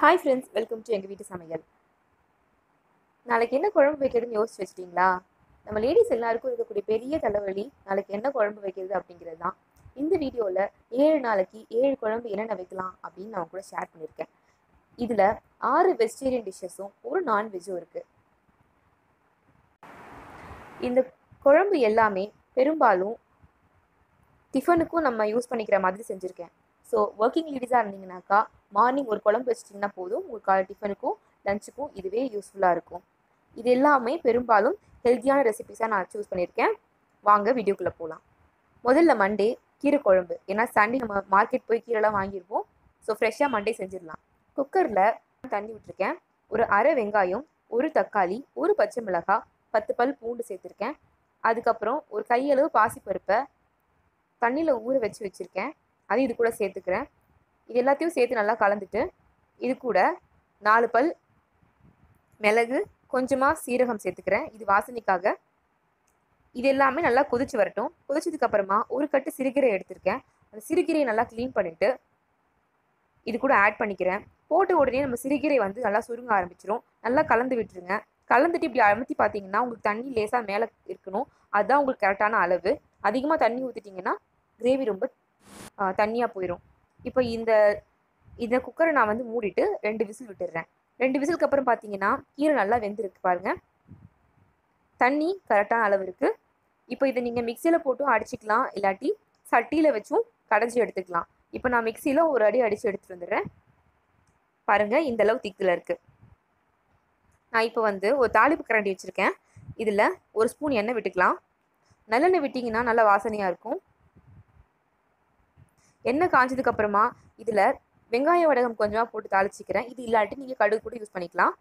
Hi friends welcome to எங்கள் வீட்டு சமையல். நாளைக்கு என்ன குழம்பு வைக்கிறதுன்னு யோசிச்சு வச்சிட்டிங்களா? நம்ம லேடிஸ் எல்லாருக்கும் இருக்கக்கூடிய பெரிய தலைவலி நாளைக்கு என்ன குழம்பு வைக்கிறது அப்படிங்கிறது தான். இந்த வீடியோவில் ஏழு நாளைக்கு ஏழு குழம்பு என்னென்ன வைக்கலாம் அப்படின்னு நான் கூட ஷேர் பண்ணியிருக்கேன். இதில் ஆறு வெஜிடேரியன் டிஷ்ஷஸும் ஒரு நான்வெஜ்ஜும் இருக்குது இந்த குழம்பு எல்லாமே பெரும்பாலும் டிஃபனுக்கும் நம்ம யூஸ் பண்ணிக்கிற மாதிரி செஞ்சுருக்கேன். ஸோ ஒர்க்கிங் லேடிஸாக இருந்தீங்கனாக்கா மார்னிங் ஒரு குழம்பு வச்சிட்டிங்கன்னா போதும். உங்களுக்கு காலை டிஃபனுக்கும் லஞ்சுக்கும் இதுவே யூஸ்ஃபுல்லாக இருக்கும். இது எல்லாமே பெரும்பாலும் ஹெல்த்தியான ரெசிபிஸாக நான் சூஸ் பண்ணியிருக்கேன். வாங்க வீடியோக்குள்ளே போகலாம் முதல்ல மண்டே கீரை குழம்பு. ஏன்னா சண்டே நம்ம மார்க்கெட் போய் கீரைலாம் வாங்கியிருப்போம். ஸோ ஃப்ரெஷ்ஷாக மண்டே செஞ்சிடலாம். குக்கரில் தண்ணி விட்டுருக்கேன். ஒரு அரை வெங்காயம் ஒரு தக்காளி ஒரு பச்சை மிளகாய் பத்து பல் பூண்டு சேர்த்துருக்கேன். அதுக்கப்புறம் ஒரு கையளவு பாசிப்பருப்பை தண்ணியில் ஊற வச்சு வச்சுருக்கேன். அது இது கூட சேர்த்துக்கிறேன். இது எல்லாத்தையும் சேர்த்து நல்லா கலந்துட்டு இது கூட நாலு பல் மிளகு கொஞ்சமாக சீரகம் சேர்த்துக்கிறேன். இது வாசனைக்காக. இது எல்லாமே நல்லா கொதிச்சு வரட்டும். கொதிச்சதுக்கு அப்புறமா ஒரு கட்டு சிறுகீரை எடுத்திருக்கேன். அந்த சிறுகீரையை நல்லா க்ளீன் பண்ணிவிட்டு இது கூட ஆட் பண்ணிக்கிறேன். போட்ட உடனே நம்ம சிறுகீரை வந்து நல்லா சுருங்க ஆரம்பிச்சிரும். நல்லா கலந்து விட்டுருங்க. கலந்துட்டு இப்படி அமுத்தி பார்த்தீங்கன்னா உங்களுக்கு தண்ணி லேசாக மேலே இருக்கணும். அதுதான் உங்களுக்கு கரெக்டான அளவு. அதிகமாக தண்ணி ஊற்றிட்டிங்கன்னா கிரேவி ரொம்ப தண்ணியாக போயிடும் இப்போ இந்த இந்த குக்கரை நான் வந்து மூடிட்டு ரெண்டு விசில் விட்டுடுறேன் ரெண்டு விசிலுக்கு அப்புறம் பார்த்தீங்கன்னா கீரை நல்லா வெந்திருக்கு பாருங்கள் தண்ணி கரெக்டான அளவு இருக்குது இப்போ இதை நீங்கள் மிக்சியில் போட்டும் அடிச்சிக்கலாம். இல்லாட்டி சட்டியில் வச்சும் கடைஞ்சி எடுத்துக்கலாம். இப்போ நான் மிக்சியில் ஒரு அடி அடித்து எடுத்துகிட்டு வந்துடுறேன். பாருங்கள் இந்த அளவு திக்கில் இருக்குது நான் இப்போ வந்து ஒரு தாளிப்பு கரண்டி வச்சுருக்கேன். இதில் ஒரு ஸ்பூன் எண்ணெய் விட்டுக்கலாம். நல்லெண்ணெய் விட்டிங்கன்னா நல்லா வாசனையாக இருக்கும். எண்ணெய் காஞ்சதுக்கு அப்புறமா இதில் வெங்காய வடகம் கொஞ்சமாக போட்டு தாளிச்சிக்கிறேன். இது இல்லாட்டி நீங்கள் கடுகு கூட யூஸ் பண்ணிக்கலாம்.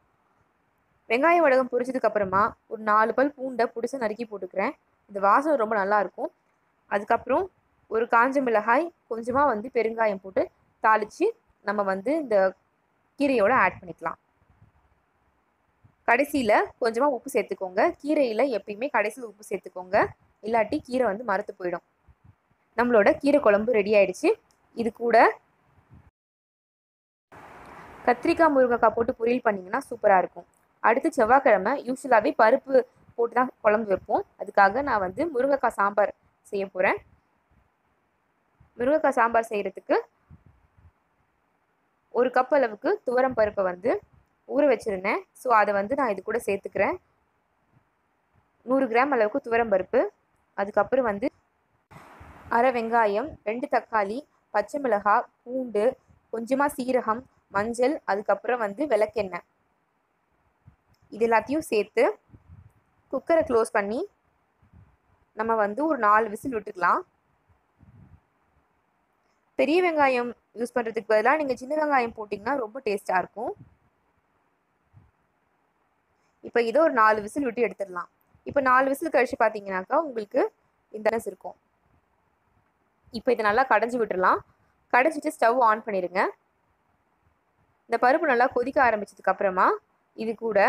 வெங்காய வடகம் பொரிச்சதுக்கு அப்புறமா ஒரு நாலு பல் பூண்டை பிடிச்சி நறுக்கி போட்டுக்கிறேன். இந்த வாசனை ரொம்ப நல்லாயிருக்கும் அதுக்கப்புறம் ஒரு காஞ்ச மிளகாய் கொஞ்சமாக வந்து பெருங்காயம் போட்டு தாளித்து நம்ம வந்து இந்த கீரையோட ஆட் பண்ணிக்கலாம். கடைசியில் கொஞ்சமாக உப்பு சேர்த்துக்கோங்க. கீரையில் எப்பயுமே கடைசியில் உப்பு சேர்த்துக்கோங்க. இல்லாட்டி கீரை வந்து மரத்து போயிடும். நம்மளோட கீரை குழம்பு ரெடி ஆயிடுச்சு. இது கூட கத்திரிக்காய் முருங்கைக்காய் போட்டு பொரியல் பண்ணிங்கன்னா சூப்பராக இருக்கும். அடுத்து செவ்வாய்க்கிழமை யூஸ்வலாகவே பருப்பு போட்டு தான் குழம்பு வைப்போம். அதுக்காக நான் வந்து முருங்கைக்காய் சாம்பார் செய்ய போகிறேன் முருங்கைக்காய் சாம்பார் செய்கிறதுக்கு ஒரு கப் அளவுக்கு துவரம் பருப்பை வந்து ஊற வச்சுருந்தேன். ஸோ அதை வந்து நான் இது கூட சேர்த்துக்கிறேன். நூறு கிராம் அளவுக்கு துவரம் பருப்பு. அதுக்கப்புறம் வந்து அரை வெங்காயம் ரெண்டு தக்காளி பச்சை மிளகாய் பூண்டு கொஞ்சமாக சீரகம் மஞ்சள் அதுக்கப்புறம் வந்து விளக்கெண்ணெய். இது எல்லாத்தையும் சேர்த்து குக்கரை க்ளோஸ் பண்ணி நம்ம வந்து ஒரு நாலு விசில் விட்டுக்கலாம். பெரிய வெங்காயம் யூஸ் பண்ணுறதுக்கு பதிலாக நீங்கள் சின்ன வெங்காயம் போட்டிங்கன்னா ரொம்ப டேஸ்ட்டாக இருக்கும். இப்போ இதை ஒரு நாலு விசில் விட்டு எடுத்துடலாம். இப்போ நாலு விசில் கழிச்சு பார்த்தீங்கன்னாக்கா உங்களுக்கு இந்த இருக்கும். இப்போ இதை நல்லா கடைஞ்சி விட்டுடலாம் கடைஞ்சிட்டு ஸ்டவ் ஆன் பண்ணிடுங்க இந்த பருப்பு நல்லா கொதிக்க ஆரம்பித்ததுக்கப்புறமா இது கூட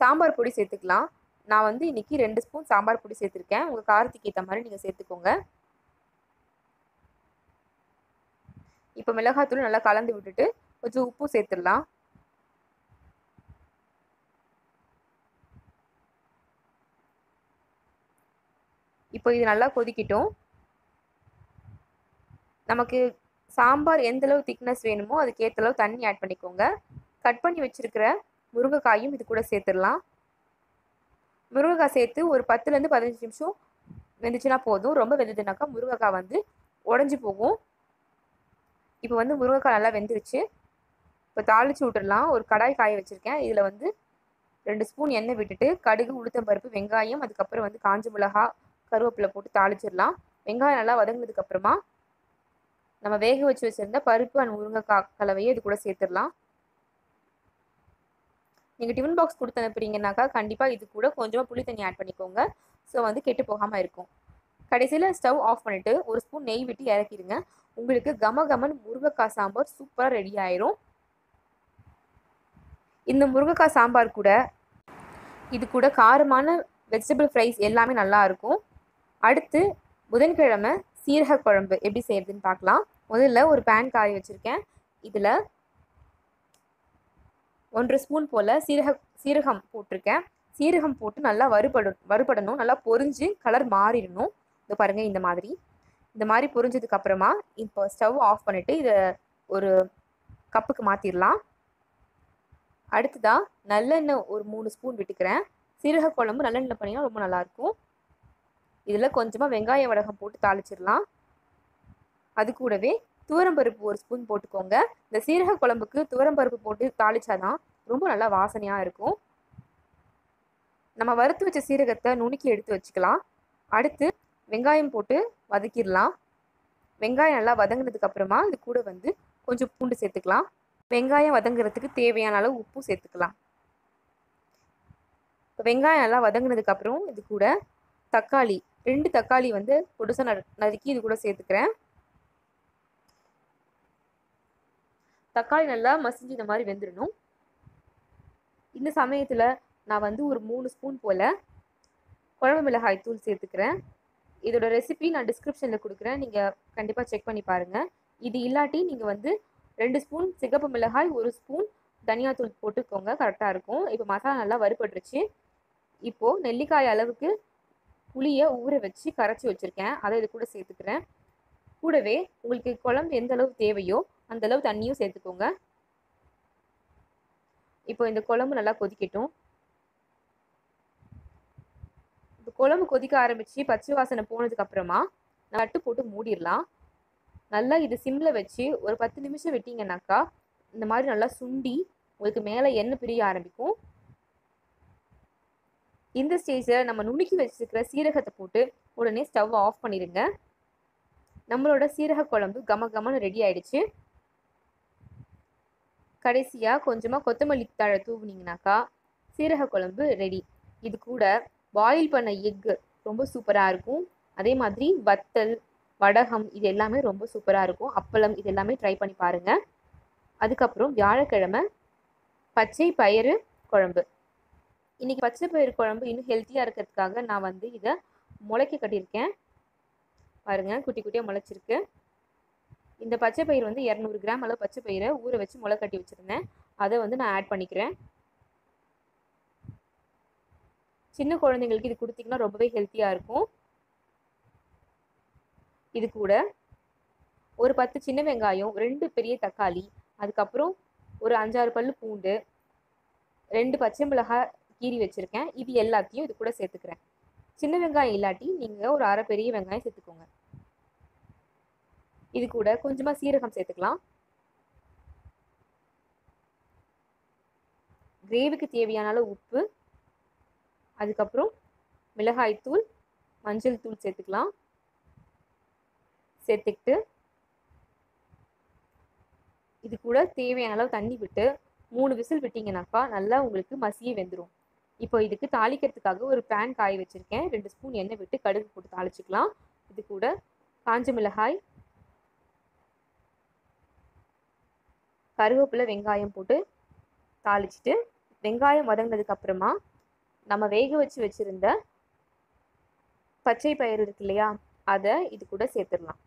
சாம்பார் பொடி சேர்த்துக்கலாம். நான் வந்து இன்றைக்கி ரெண்டு ஸ்பூன் சாம்பார் பொடி சேர்த்துருக்கேன். உங்கள் காரத்துக்கு ஏற்ற மாதிரி நீங்கள் சேர்த்துக்கோங்க. இப்போ மிளகாத்தூள் நல்லா கலந்து விட்டுட்டு கொஞ்சம் உப்பு சேர்த்துடலாம். இப்போ இது நல்லா கொதிக்கட்டும். நமக்கு சாம்பார் எந்தளவு திக்னஸ் வேணுமோ அதுக்கு ஏற்றளவு தண்ணி ஆட் பண்ணிக்கோங்க. கட் பண்ணி வச்சுருக்கிற முருங்கைக்காயும் இது கூட சேர்த்துடலாம். முருங்கைக்காய் சேர்த்து ஒரு பத்துலேருந்து பதினஞ்சு நிமிஷம் வெந்துச்சுன்னா போதும். ரொம்ப வெந்ததுனாக்கா முருங்கைக்காய் வந்து உடஞ்சி போகும். இப்போ வந்து முருங்கைக்காய் நல்லா வெந்துருச்சு. இப்போ தாளித்து விட்டுடலாம். ஒரு கடாய் காய வச்சுருக்கேன். இதில் வந்து ரெண்டு ஸ்பூன் எண்ணெய் விட்டுட்டு கடுகு உளுத்தம்பருப்பு வெங்காயம் அதுக்கப்புறம் வந்து காஞ்ச மிளகா கருவேப்பிலை போட்டு தாளிச்சிடலாம். வெங்காயம் நல்லா வதங்கினதுக்கப்புறமா நம்ம வேக வச்சு வச்சுருந்த பருப்பு அண்ட் முருங்கைக்காய் கலவையை இது கூட சேர்த்துடலாம். நீங்கள் டிஃபன் பாக்ஸ் கொடுத்து அனுப்புறீங்கனாக்கா கண்டிப்பாக இது கூட கொஞ்சமாக புளி தண்ணி ஆட் பண்ணிக்கோங்க. ஸோ வந்து கெட்டு போகாமல் இருக்கும். கடைசியில் ஸ்டவ் ஆஃப் பண்ணிவிட்டு ஒரு ஸ்பூன் நெய் விட்டு இறக்கிடுங்க. உங்களுக்கு கம கமன் முருங்கைக்காய் சாம்பார் சூப்பராக ரெடி ஆயிரும். இந்த முருங்கைக்காய் சாம்பார் கூட இது கூட காரமான வெஜிடபிள் ஃப்ரைஸ் எல்லாமே நல்லாயிருக்கும் அடுத்து புதன்கிழமை சீரக குழம்பு எப்படி செய்யறதுன்னு பார்க்கலாம். முதல்ல ஒரு பேன் காய வச்சுருக்கேன். இதில் ஒன்றரை ஸ்பூன் போல் சீரக சீரகம் போட்டிருக்கேன். சீரகம் போட்டு நல்லா வறுபடும் வறுபடணும். நல்லா பொரிஞ்சு கலர் மாறிடணும். இது பாருங்கள் இந்த மாதிரி. இந்த மாதிரி பொரிஞ்சதுக்கு அப்புறமா இப்போ ஸ்டவ் ஆஃப் பண்ணிவிட்டு இதை ஒரு கப்புக்கு மாற்றிடலாம் அடுத்ததாக நல்லெண்ணெய் ஒரு மூணு ஸ்பூன் விட்டுக்கிறேன். சீரக குழம்பு நல்லெண்ணெய் பண்ணிங்கன்னா ரொம்ப நல்லாயிருக்கும் இதில் கொஞ்சமாக வெங்காய வடகம் போட்டு தாளிச்சிடலாம். அது கூடவே துவரம்பருப்பு ஒரு ஸ்பூன் போட்டுக்கோங்க. இந்த சீரக குழம்புக்கு துவரம்பருப்பு போட்டு தாளிச்சாதான் ரொம்ப நல்லா வாசனையாக இருக்கும். நம்ம வறுத்து வச்ச சீரகத்தை நுணுக்கி எடுத்து வச்சுக்கலாம். அடுத்து வெங்காயம் போட்டு வதக்கிடலாம். வெங்காயம் நல்லா வதங்கினதுக்கு அப்புறமா இது கூட வந்து கொஞ்சம் பூண்டு சேர்த்துக்கலாம். வெங்காயம் வதங்குறதுக்கு தேவையான அளவு உப்பு சேர்த்துக்கலாம். இப்போ வெங்காயம் நல்லா வதங்கினதுக்கு அப்புறம் இது கூட தக்காளி ரெண்டு தக்காளி வந்து பொடுசாக நறுக்கி இது கூட சேர்த்துக்கிறேன். தக்காளி நல்லா மசிஞ்சு இந்த மாதிரி வெந்துடணும் இந்த சமயத்தில் நான் வந்து ஒரு மூணு ஸ்பூன் போல் குழம்பு மிளகாய் தூள் சேர்த்துக்கிறேன். இதோட ரெசிபி நான் டிஸ்கிரிப்ஷனில் கொடுக்குறேன். நீங்கள் கண்டிப்பாக செக் பண்ணி பாருங்கள் இது இல்லாட்டி நீங்கள் வந்து ரெண்டு ஸ்பூன் சிகப்பு மிளகாய் ஒரு ஸ்பூன் தனியாத்தூள் போட்டுக்கோங்க. கரெக்டாக இருக்கும். இப்போ மசாலா நல்லா வறுபட்டுருச்சு. இப்போது நெல்லிக்காய் அளவுக்கு புளியை ஊற வச்சு கரைச்சி வச்சுருக்கேன். அதை இது கூட சேர்த்துக்கிறேன். கூடவே உங்களுக்கு குழம்பு எந்த அளவு தேவையோ அந்த அளவு தண்ணியும் சேர்த்துக்கோங்க. இப்போ இந்த குழம்பு நல்லா கொதிக்கட்டும். இப்போ குழம்பு கொதிக்க ஆரம்பித்து பச்சை வாசனை போனதுக்கப்புறமா நட்டு போட்டு மூடிடலாம். நல்லா இது சிம்மில் வச்சு ஒரு பத்து நிமிஷம் விட்டிங்கனாக்கா இந்த மாதிரி நல்லா சுண்டி உங்களுக்கு மேலே எண்ணெய் பிரிய ஆரம்பிக்கும். இந்த ஸ்டேஜில் நம்ம நுணுக்கி வச்சுருக்கிற சீரகத்தை போட்டு உடனே ஸ்டவ் ஆஃப் பண்ணிடுங்க. நம்மளோட சீரக குழம்பு கம கமன்னு ரெடி ஆயிடுச்சு. கடைசியாக கொஞ்சமாக கொத்தமல்லி தழை தூவுனீங்கனாக்கா சீரக குழம்பு ரெடி இது கூட பாயில் பண்ண எக்கு ரொம்ப சூப்பராக இருக்கும். அதே மாதிரி வத்தல் வடகம் இது எல்லாமே ரொம்ப சூப்பராக இருக்கும். அப்பளம் இது எல்லாமே ட்ரை பண்ணி பாருங்கள் அதுக்கப்புறம் வியாழக்கிழமை பச்சை பயிறு குழம்பு. இன்றைக்கி பச்சை பயிறு குழம்பு இன்னும் ஹெல்த்தியாக இருக்கிறதுக்காக நான் வந்து இதை முளைக்க கட்டியிருக்கேன். பாருங்கள் குட்டி குட்டியாக முளைச்சிருக்கு. இந்த பச்சை பயிர் வந்து இரநூறு கிராம் அளவு பச்சை பயிரை ஊற வச்சு முளை கட்டி வச்சுருந்தேன். அதை வந்து நான் ஆட் பண்ணிக்கிறேன். சின்ன குழந்தைங்களுக்கு இது கொடுத்தீங்கன்னா ரொம்பவே ஹெல்த்தியாக இருக்கும். இது கூட ஒரு பத்து சின்ன வெங்காயம் ரெண்டு பெரிய தக்காளி அதுக்கப்புறம் ஒரு அஞ்சாறு பல்லு பூண்டு ரெண்டு பச்சை மிளகாய் கீறி வச்சுருக்கேன். இது எல்லாத்தையும் இது கூட சேர்த்துக்கிறேன். சின்ன வெங்காயம் இல்லாட்டி நீங்கள் ஒரு அரை பெரிய வெங்காயம் சேர்த்துக்கோங்க. இது கூட கொஞ்சமாக சீரகம் சேர்த்துக்கலாம். கிரேவிக்கு தேவையான அளவு உப்பு. அதுக்கப்புறம் மிளகாய் தூள் மஞ்சள் தூள் சேர்த்துக்கலாம். சேர்த்துக்கிட்டு இது கூட தேவையான அளவு தண்ணி விட்டு மூணு விசில் விட்டிங்கனாக்கா நல்லா உங்களுக்கு மசியே வெந்துடும் இப்போ இதுக்கு தாளிக்கிறதுக்காக ஒரு பேன் காய வச்சுருக்கேன். ரெண்டு ஸ்பூன் எண்ணெய் விட்டு கடுகு போட்டு தாளிச்சிக்கலாம். இது கூட காஞ்ச மிளகாய் கருவேப்பிலை வெங்காயம் போட்டு தாளிச்சிட்டு வெங்காயம் வதங்கினதுக்கு அப்புறமா நம்ம வேக வச்சு வச்சுருந்த பச்சை பயிறு இருக்கு இல்லையா அதை இது கூட சேர்த்துடலாம்.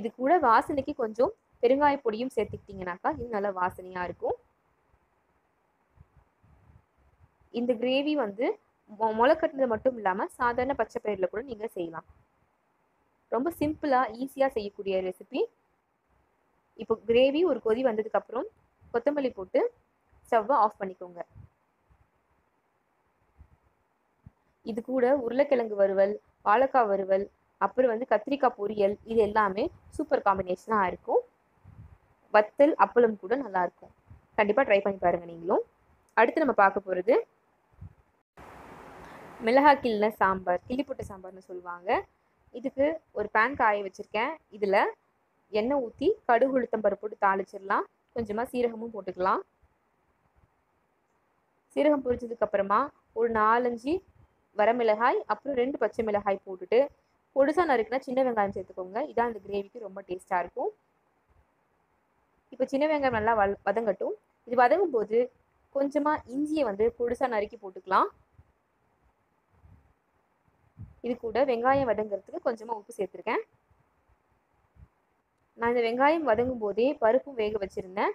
இது கூட வாசனைக்கு கொஞ்சம் பெருங்காய பொடியும் சேர்த்துக்கிட்டிங்கனாக்கா இது நல்ல வாசனையாக இருக்கும். இந்த கிரேவி வந்து முளை கட்டினது மட்டும் இல்லாமல் சாதாரண பச்சை பயிரில் கூட நீங்கள் செய்யலாம். ரொம்ப சிம்பிளாக ஈஸியாக செய்யக்கூடிய ரெசிபி இப்போ கிரேவி ஒரு கொதி வந்ததுக்கப்புறம் கொத்தமல்லி போட்டு ஸ்டவ்வை ஆஃப் பண்ணிக்கோங்க. இது கூட உருளைக்கிழங்கு வறுவல் வாழைக்காய் வறுவல் அப்புறம் வந்து கத்திரிக்காய் பொரியல் இது எல்லாமே சூப்பர் காம்பினேஷனாக இருக்கும். வத்தல் அப்பளம் கூட நல்லாயிருக்கும். கண்டிப்பாக ட்ரை பண்ணி பாருங்கள் நீங்களும். அடுத்து நம்ம பார்க்க போகிறது மிளகாய் கிள்ளின சாம்பார் கிள்ளி சாம்பார்னு சொல்லுவாங்க. இதுக்கு ஒரு பேன் காய வச்சுருக்கேன். இதில் எண்ணெய் ஊற்றி கடுகு உளுத்தம் பருப்பு போட்டு தாளிச்சிடலாம். கொஞ்சமாக சீரகமும் போட்டுக்கலாம். சீரகம் பொரிச்சதுக்கப்புறமா ஒரு நாலஞ்சு வரமிளகாய் அப்புறம் ரெண்டு பச்சை மிளகாய் போட்டுட்டு பொடுசாக நறுக்குனா சின்ன வெங்காயம் சேர்த்துக்கோங்க. இதான் அந்த கிரேவிக்கு ரொம்ப டேஸ்ட்டாக இருக்கும். இப்போ சின்ன வெங்காயம் நல்லா வல் வதங்கட்டும். இது வதங்கும் போது கொஞ்சமாக இஞ்சியை வந்து பொடுசாக நறுக்கி போட்டுக்கலாம். இது கூட வெங்காயம் வதங்கிறதுக்கு கொஞ்சமாக உப்பு சேர்த்துருக்கேன். நான் இந்த வெங்காயம் வதங்கும் போதே பருப்பும் வேக வச்சுருந்தேன்.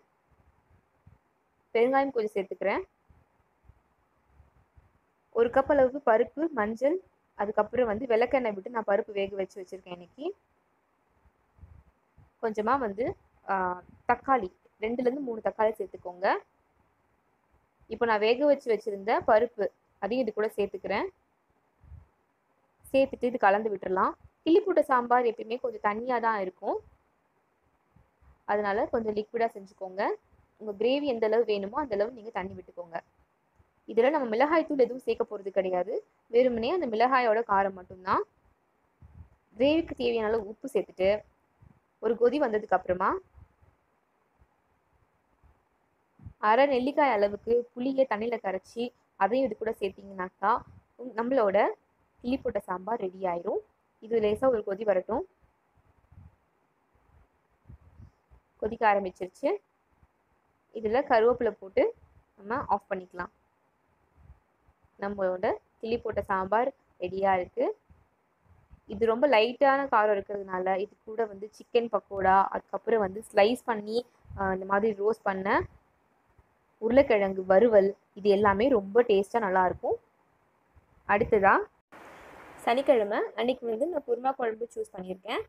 பெருங்காயம் கொஞ்சம் சேர்த்துக்கிறேன். ஒரு கப் அளவு பருப்பு மஞ்சள் அதுக்கப்புறம் வந்து விளக்கெண்ணெய் விட்டு நான் பருப்பு வேக வச்சு வச்சுருக்கேன் இன்னைக்கு. கொஞ்சமாக வந்து தக்காளி. ரெண்டுலேருந்து மூணு தக்காளி சேர்த்துக்கோங்க. இப்போ நான் வேக வச்சு வச்சுருந்த பருப்பு அதையும் இது கூட சேர்த்துக்கிறேன். சேர்த்துட்டு இது கலந்து விட்டுடலாம் கிள்ளிப்பூட்ட சாம்பார் எப்பயுமே கொஞ்சம் தண்ணியாக தான் இருக்கும். அதனால கொஞ்சம் லிக்விடாக செஞ்சுக்கோங்க. உங்கள் கிரேவி எந்த அளவு வேணுமோ அந்த அளவு நீங்கள் தண்ணி விட்டுக்கோங்க. இதில் நம்ம மிளகாய் தூள் எதுவும் சேர்க்க போகிறது கிடையாது. வெறுமனே அந்த மிளகாயோட காரம் மட்டும்தான். கிரேவிக்கு தேவையான அளவு உப்பு சேர்த்துட்டு ஒரு கொதி வந்ததுக்கு அப்புறமா அரை நெல்லிக்காய் அளவுக்கு புளியை தண்ணியில் கரைச்சி அதையும் இது கூட சேர்த்திங்கனாக்கா நம்மளோட கிளி போட்ட சாம்பார் ரெடி ஆயிரும். இது லேசாக ஒரு கொதி வரட்டும். கொதிக்க ஆரம்பிச்சிருச்சு. இதில் கருவேப்பிலை போட்டு நம்ம ஆஃப் பண்ணிக்கலாம். நம்மளோட கிளி போட்ட சாம்பார் ரெடியாக இருக்குது இது ரொம்ப லைட்டான காரம் இருக்கிறதுனால இது கூட வந்து சிக்கன் பக்கோடா அதுக்கப்புறம் வந்து ஸ்லைஸ் பண்ணி இந்த மாதிரி ரோஸ்ட் பண்ண உருளைக்கிழங்கு வறுவல் இது எல்லாமே ரொம்ப டேஸ்ட்டாக நல்லாயிருக்கும் அடுத்ததாக சனிக்கிழமை அன்னைக்கு வந்து நான் குருமா குழம்பு சூஸ் பண்ணியிருக்கேன்.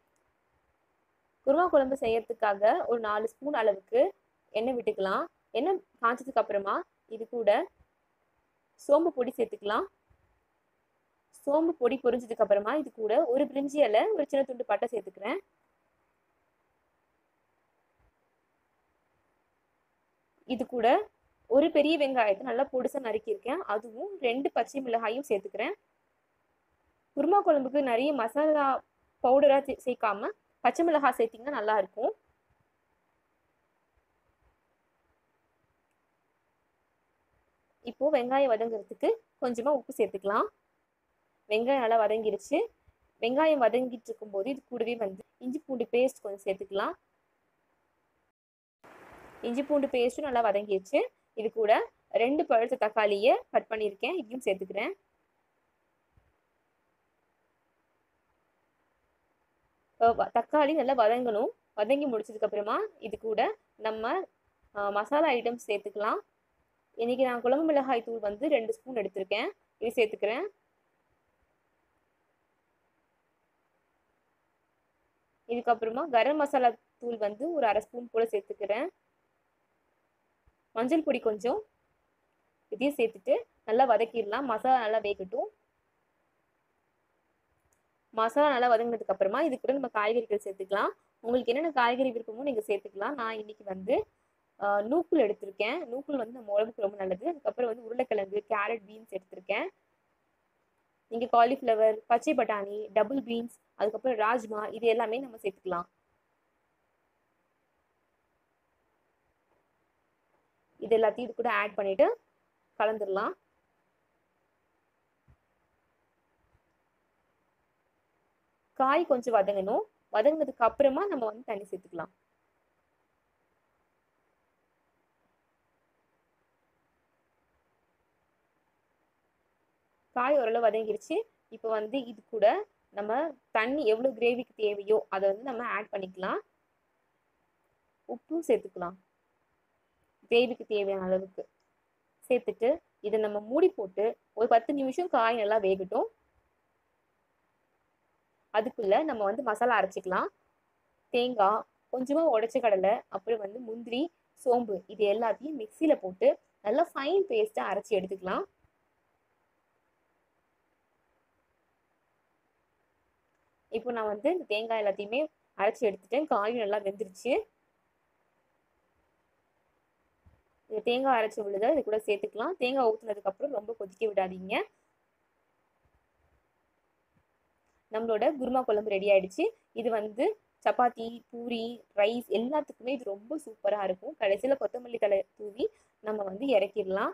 குருமா குழம்பு செய்யறதுக்காக ஒரு நாலு ஸ்பூன் அளவுக்கு எண்ணெய் விட்டுக்கலாம். எண்ணெய் காய்ச்சதுக்கு அப்புறமா இது கூட சோம்பு பொடி சேர்த்துக்கலாம். சோம்பு பொடி பொரிஞ்சதுக்கு அப்புறமா இது கூட ஒரு பிரிஞ்சி இலை ஒரு சின்ன துண்டு பட்டை சேர்த்துக்கிறேன். இது கூட ஒரு பெரிய வெங்காயத்தை நல்லா பொடிசாக நறுக்கியிருக்கேன். அதுவும் ரெண்டு பச்சை மிளகாயும் சேர்த்துக்கிறேன். குருமா குழம்புக்கு நிறைய மசாலா பவுடராக சேர்க்காம பச்சை மிளகாய் சேர்த்திங்கன்னா நல்லாயிருக்கும். இப்போது வெங்காயம் வதங்குறதுக்கு கொஞ்சமாக உப்பு சேர்த்துக்கலாம். வெங்காயம் நல்லா வதங்கிருச்சு. வெங்காயம் வதங்கிட்டு இருக்கும்போது இது கூடவே வந்து இஞ்சி பூண்டு பேஸ்ட் கொஞ்சம் சேர்த்துக்கலாம். இஞ்சி பூண்டு பேஸ்ட்டும் நல்லா வதங்கிடுச்சு இது கூட ரெண்டு பழுத்த தக்காளியை கட் பண்ணியிருக்கேன் இதையும் சேர்த்துக்கிறேன். தக்காளி நல்லா வதங்கணும். வதங்கி முடிச்சதுக்கு அப்புறமா இது கூட நம்ம மசாலா ஐட்டம்ஸ் சேர்த்துக்கலாம். இன்றைக்கி நான் குழம்பு மிளகாய் தூள் வந்து ரெண்டு ஸ்பூன் எடுத்திருக்கேன். இது சேர்த்துக்கிறேன். இதுக்கப்புறமா கரம் மசாலா தூள் வந்து ஒரு அரை ஸ்பூன் போல் சேர்த்துக்கிறேன். மஞ்சள் பொடி கொஞ்சம் இதையும் சேர்த்துட்டு நல்லா வதக்கிடலாம். மசாலா நல்லா வேகட்டும். மசாலா நல்லா வதங்கினதுக்கு அப்புறமா இது கூட நம்ம காய்கறிகள் சேர்த்துக்கலாம். உங்களுக்கு என்னென்ன காய்கறி விருப்பமோ நீங்கள் சேர்த்துக்கலாம். நான் இன்னைக்கு வந்து நூக்குள் எடுத்திருக்கேன். நூக்குள் வந்து நம்ம உடம்புக்கு ரொம்ப நல்லது. அதுக்கப்புறம் வந்து உருளைக்கிழங்கு கேரட் பீன்ஸ் எடுத்திருக்கேன். நீங்கள் காலிஃப்ளவர் பச்சை பட்டாணி டபுள் பீன்ஸ் அதுக்கப்புறம் ராஜ்மா இது எல்லாமே நம்ம சேர்த்துக்கலாம். இது எல்லாத்தையும் இது கூட ஆட் பண்ணிவிட்டு கலந்துடலாம் காய் கொஞ்சம் வதங்கணும். வதங்கினதுக்கு அப்புறமா நம்ம வந்து தண்ணி சேர்த்துக்கலாம். காய் ஓரளவு வதங்கிருச்சு. இப்போ வந்து இது கூட நம்ம தண்ணி எவ்வளோ கிரேவிக்கு தேவையோ அதை வந்து நம்ம ஆட் பண்ணிக்கலாம். உப்பும் சேர்த்துக்கலாம். கிரேவிக்கு தேவையான அளவுக்கு சேர்த்துட்டு இதை நம்ம மூடி போட்டு ஒரு பத்து நிமிஷம் காய் நல்லா வேகட்டும். அதுக்குள்ளே நம்ம வந்து மசாலா அரைச்சிக்கலாம். தேங்காய் கொஞ்சமாக உடச்ச கடலை அப்புறம் வந்து முந்திரி சோம்பு இது எல்லாத்தையும் மிக்சியில் போட்டு நல்லா ஃபைன் பேஸ்ட்டாக அரைச்சி எடுத்துக்கலாம். இப்போ நான் வந்து இந்த தேங்காய் எல்லாத்தையுமே அரைச்சி எடுத்துட்டேன். காயும் நல்லா வெந்துருச்சு. இந்த தேங்காய் அரைச்சி விழுத இது கூட சேர்த்துக்கலாம். தேங்காய் ஊற்றுனதுக்கப்புறம் ரொம்ப கொதிக்க விடாதீங்க. நம்மளோட குருமா குழம்பு ரெடி ஆயிடுச்சு. இது வந்து சப்பாத்தி பூரி ரைஸ் எல்லாத்துக்குமே இது ரொம்ப சூப்பராக இருக்கும். கடைசியில் கொத்தமல்லி தலை தூவி நம்ம வந்து இறக்கிடலாம்.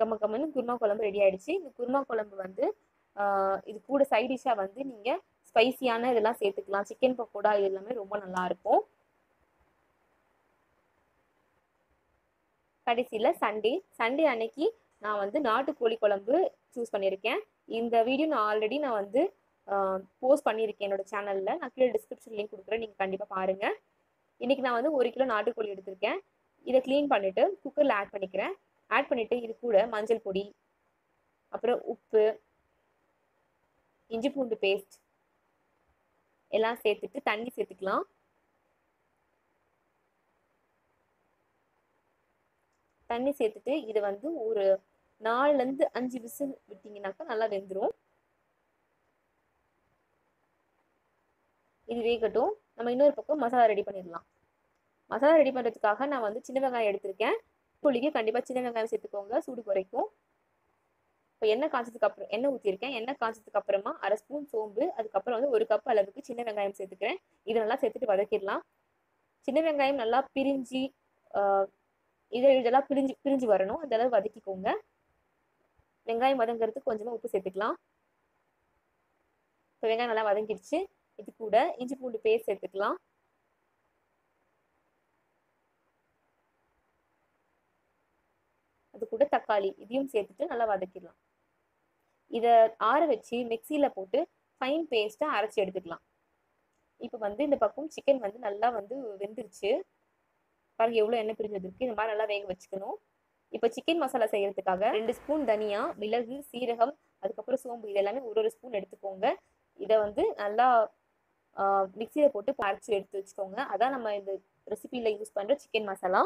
கம்ம கம்மன்னு குருமா குழம்பு ரெடி ஆயிடுச்சு. இந்த குருமா குழம்பு வந்து இது கூட சைட் டிஷ்ஷாக வந்து நீங்கள் ஸ்பைசியான இதெல்லாம் சேர்த்துக்கலாம். சிக்கன் பக்கோடா இது எல்லாமே ரொம்ப நல்லாயிருக்கும் கடைசியில் சண்டே. சண்டே அன்னைக்கு நான் வந்து நாட்டுக்கோழி குழம்பு சூஸ் பண்ணியிருக்கேன். இந்த வீடியோ நான் ஆல்ரெடி நான் வந்து போஸ்ட் பண்ணியிருக்கேன் என்னோட சேனலில் நான் கீழே டிஸ்கிரிப்ஷன் லிங்க் கொடுக்குறேன். நீங்கள் கண்டிப்பாக பாருங்கள் இன்றைக்கி நான் வந்து ஒரு கிலோ நாட்டுக்கோழி எடுத்திருக்கேன். இதை க்ளீன் பண்ணிவிட்டு குக்கரில் ஆட் பண்ணிக்கிறேன். ஆட் பண்ணிவிட்டு இது கூட மஞ்சள் பொடி அப்புறம் உப்பு இஞ்சி பூண்டு பேஸ்ட் எல்லாம் சேர்த்துட்டு தண்ணி சேர்த்துக்கலாம். தண்ணி சேர்த்துட்டு இதை வந்து ஒரு நாலுலேருந்து அஞ்சு விசில் விட்டிங்கனாக்கா நல்லா வெந்துடும் இது வேகட்டும். நம்ம இன்னொரு பக்கம் மசாலா ரெடி பண்ணிடலாம். மசாலா ரெடி பண்ணுறதுக்காக நான் வந்து சின்ன வெங்காயம் எடுத்திருக்கேன். புளிக்கு கண்டிப்பாக சின்ன வெங்காயம் சேர்த்துக்கோங்க சூடு குறைக்கும். இப்போ எண்ணெய் காய்ச்சதுக்கு அப்புறம் எண்ணெய் ஊற்றிருக்கேன் எண்ணெய் காய்ச்சதுக்கு அப்புறமா அரை ஸ்பூன் சோம்பு அதுக்கப்புறம் வந்து ஒரு கப் அளவுக்கு சின்ன வெங்காயம் சேர்த்துக்கிறேன். இது நல்லா சேர்த்துட்டு வதக்கிடலாம். சின்ன வெங்காயம் நல்லா பிரிஞ்சு இதை இதெல்லாம் பிரிஞ்சு பிரிஞ்சு வரணும். அந்த அளவு வதக்கிக்கோங்க. வெங்காயம் வதங்கிறதுக்கு கொஞ்சமாக உப்பு சேர்த்துக்கலாம். இப்போ வெங்காயம் நல்லா வதங்கிடுச்சு. இது கூட இஞ்சி பூண்டு பேஸ்ட் சேர்த்துக்கலாம். அது கூட தக்காளி இதையும் சேர்த்துட்டு நல்லா வதக்கிடலாம். இதை ஆற வச்சு மிக்சியில் போட்டு ஃபைன் பேஸ்ட்டாக அரைச்சி எடுத்துக்கலாம். இப்போ வந்து இந்த பக்கம் சிக்கன் வந்து நல்லா வந்து வெந்துருச்சு. பாருங்க எவ்வளோ எண்ணெய் பிரிஞ்சு வந்திருக்கு இந்த மாதிரி நல்லா வேக வச்சுக்கணும். இப்போ சிக்கன் மசாலா செய்யறதுக்காக ரெண்டு ஸ்பூன் தனியா மிளகு சீரகம் அதுக்கப்புறம் சோம்பு இது எல்லாமே ஒரு ஒரு ஸ்பூன் எடுத்துக்கோங்க. இதை வந்து நல்லா மிக்சியில் போட்டு பறிச்சு எடுத்து வச்சுக்கோங்க. அதான் நம்ம இந்த ரெசிபியில் யூஸ் பண்ணுற சிக்கன் மசாலா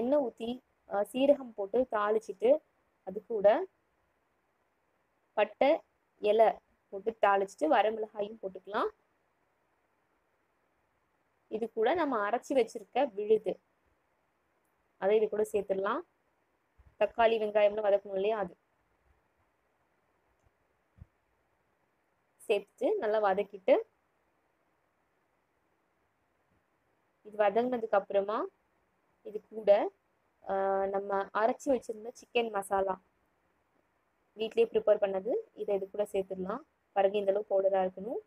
எண்ணெய் ஊற்றி சீரகம் போட்டு தாளிச்சிட்டு அது கூட பட்டை இலை போட்டு தாளிச்சிட்டு வரமிளகாயும் போட்டுக்கலாம். இது கூட நம்ம அரைச்சி வச்சிருக்க விழுது. அதை இது கூட சேர்த்துடலாம். தக்காளி வெங்காயம்லாம் வதக்கணும் இல்லையா? அது. சேர்த்துட்டு நல்லா வதக்கிட்டு இது வதங்கினதுக்கு அப்புறமா இது கூட நம்ம அரைச்சி வச்சிருந்த சிக்கன் மசாலா வீட்லேயே ப்ரிப்பேர் பண்ணது. இதை இது கூட சேர்த்துடலாம். பிறகு இந்தளவு பவுடராக இருக்கணும்.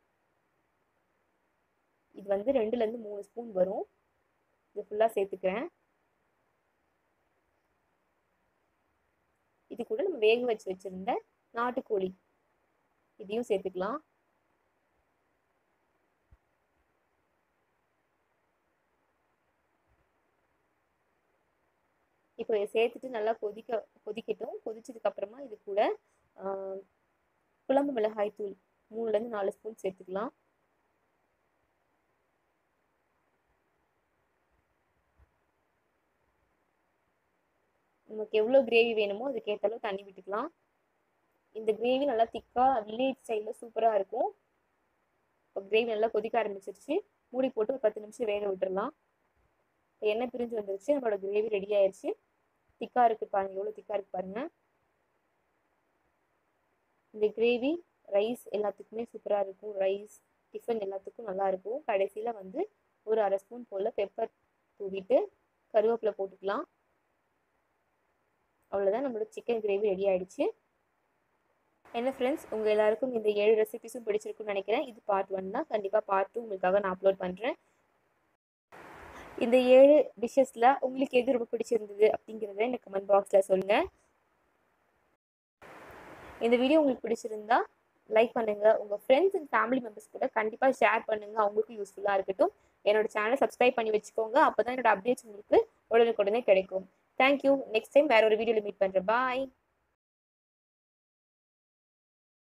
இது வந்து ரெண்டுலேருந்து மூணு ஸ்பூன் வரும். இது ஃபுல்லாக சேர்த்துக்கிறேன். இது கூட நம்ம வேக வச்சு வச்சுருந்த நாட்டுக்கோழி. இதையும் சேர்த்துக்கலாம். இப்போ இதை சேர்த்துட்டு நல்லா கொதிக்க கொதிக்கட்டும். கொதிச்சதுக்கப்புறமா இது கூட குழம்பு மிளகாய் தூள் மூணுலேருந்து நாலு ஸ்பூன் சேர்த்துக்கலாம். நமக்கு எவ்வளோ கிரேவி வேணுமோ அதுக்கேற்ற அளவு தண்ணி விட்டுக்கலாம். இந்த கிரேவி நல்லா திக்காக வில்லேஜ் ஸ்டைலில் சூப்பராக இருக்கும். இப்போ கிரேவி நல்லா கொதிக்க ஆரம்பிச்சிருச்சு. மூடி போட்டு ஒரு பத்து நிமிஷம் வேக விட்டுடலாம் இப்போ எண்ணெய் பிரிஞ்சு வந்துருச்சு. நம்மளோட கிரேவி ரெடி ஆயிடுச்சு திக்காக இருக்குது பாருங்கள் எவ்வளோ திக்காக இருக்குது பாருங்கள் இந்த கிரேவி ரைஸ் எல்லாத்துக்குமே சூப்பராக இருக்கும். ரைஸ் டிஃபன் எல்லாத்துக்கும் நல்லாயிருக்கும் கடைசியில் வந்து ஒரு அரை ஸ்பூன் போல் பெப்பர் தூவிட்டு கருவேப்பிலை போட்டுக்கலாம். அவ்வளோதான் நம்மளோட சிக்கன் கிரேவி ரெடி ஆகிடுச்சு என்ன ஃப்ரெண்ட்ஸ் உங்கள் எல்லாருக்கும் இந்த ஏழு ரெசிபிஸும் பிடிச்சிருக்குன்னு நினைக்கிறேன். இது பார்ட் ஒன் தான். கண்டிப்பாக பார்ட் டூ உங்களுக்காக நான் அப்லோட் பண்ணுறேன் இந்த ஏழு டிஷ்ஷஸில் உங்களுக்கு எது ரொம்ப பிடிச்சிருந்தது அப்படிங்கிறத எனக்கு கமெண்ட் பாக்ஸில் சொல்லுங்கள் இந்த வீடியோ உங்களுக்கு பிடிச்சிருந்தா லைக் பண்ணுங்கள் உங்கள் ஃப்ரெண்ட்ஸ் அண்ட் ஃபேமிலி மெம்பர்ஸ் கூட கண்டிப்பாக ஷேர் பண்ணுங்கள் அவங்களுக்கும் யூஸ்ஃபுல்லாக இருக்கட்டும். என்னோட சேனலை சப்ஸ்கிரைப் பண்ணி வச்சுக்கோங்க. அப்போ தான் என்னோட அப்டேட்ஸ் உங்களுக்கு உடனுக்குடனே கிடைக்கும். தேங்க்யூ நெக்ஸ்ட் டைம் வேற ஒரு வீடியோவில் மீட் பண்ணுறேன் பாய்